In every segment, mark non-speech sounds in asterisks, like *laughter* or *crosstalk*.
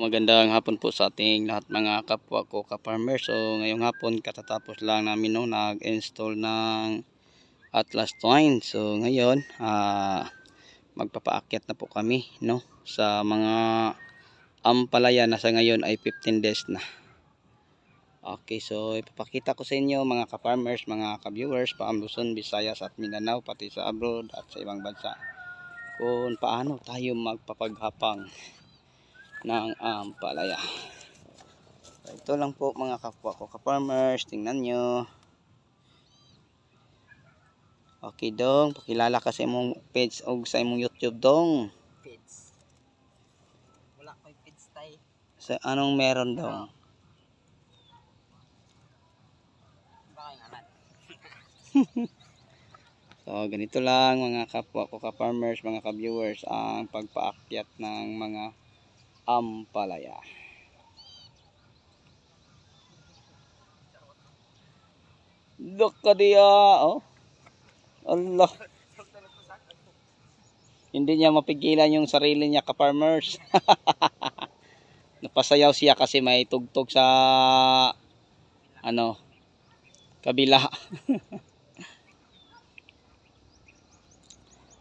Magandang hapon po sa ating lahat mga kapwa ko ka-farmer. So ngayong hapon katatapos lang namin no, nag-install ng Atlas Twine. So ngayon ah, magpapaakyat na po kami no, sa mga ampalaya na sa ngayon ay 15 days na. Okay, so ipapakita ko sa inyo mga ka-farmers, mga ka-viewers, pa Luzon, at Mindanao, pati sa abroad at sa ibang bansa kung paano tayo magpapaghapang ng ampalaya. So, ito lang po mga kapwa ko ka-farmers, tingnan nyo. Okay dong, pakilala ka sa imong page o sa imong YouTube dong. Pids. Wala ko'y pids tay. Sa anong meron dong? Alat. *laughs* So ganito lang mga kapwa ko ka-farmers, mga ka-viewers ang pagpaakyat ng mga ampalaya. Look ka diya, oh. Allah. Hindi niya mapigilan yung sarili niya ka-farmers. *laughs* Napasayaw siya kasi may tugtog sa ano kabila. *laughs*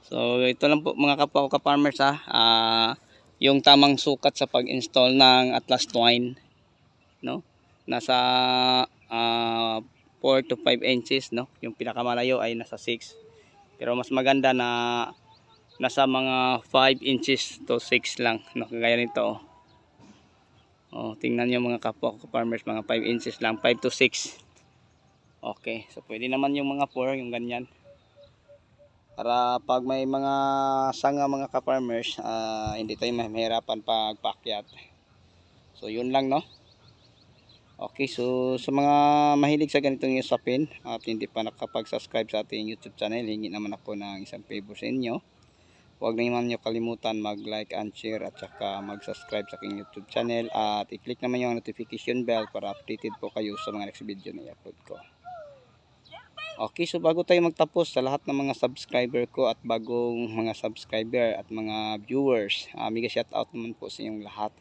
So ito lang po mga kapwa ko ka-farmers ha. Ah, yung tamang sukat sa pag-install ng Atlas Twine no. Nasa ah, 4 to 5 inches no. Yung pinakamalayo ay nasa 6. Pero mas maganda na nasa mga 5 inches to 6 lang no. Kagaya nito oh. Oh, tingnan niyo mga kapwa ko ka-farmers, mga 5 inches lang, 5 to 6. Okay, so pwede naman yung mga 4, yung ganyan para pag may mga sanga mga ka-farmers ah, hindi tayo mahirapan pag paakyat so yun lang no? Okay so sa mga mahilig sa ganitong usapin at hindi pa nakapag-subscribe sa ating youtube channel hingi naman ako ng isang favor sa inyo. Huwag na naman nyo kalimutan mag like and share at saka mag subscribe sa aking youtube channel at i-click naman yung notification bell para updated po kayo sa mga next video na i-upload ko Okay, so bago tayo magtapos sa lahat ng mga subscriber ko at bagong mga subscriber at mga viewers, uh, mega shout out naman po sa inyong lahat.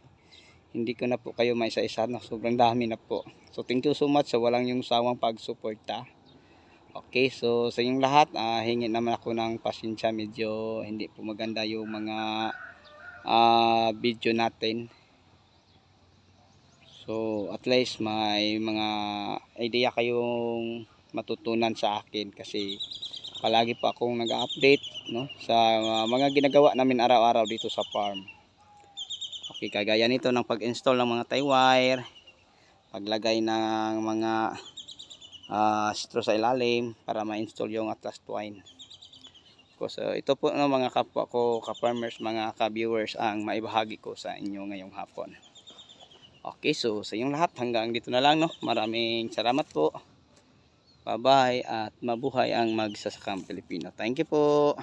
Hindi ko na po kayo may isa-isa na sobrang dami na po. So thank you so much sa walang yung sawang pagsuporta. Okay, so sa inyong lahat, uh, hingi naman ako ng pasensya. Medyo hindi po maganda yung mga uh, video natin. So at least may mga idea kayong matutunan sa akin kasi palagi pa akong nag-update no sa uh, mga ginagawa namin araw-araw dito sa farm. Okay, kagaya nito ng pag-install ng mga tie wire, paglagay ng mga uh, straw sa ilalim para ma-install yung Atlas Twine. So, ito po no, mga kapwa ko, ka-farmers, mga ka-viewers ang maibahagi ko sa inyo ngayong hapon. Okay, so sa inyong lahat hanggang dito na lang no. Maraming salamat po. Bye-bye at mabuhay ang magsasakang Pilipino. Thank you po.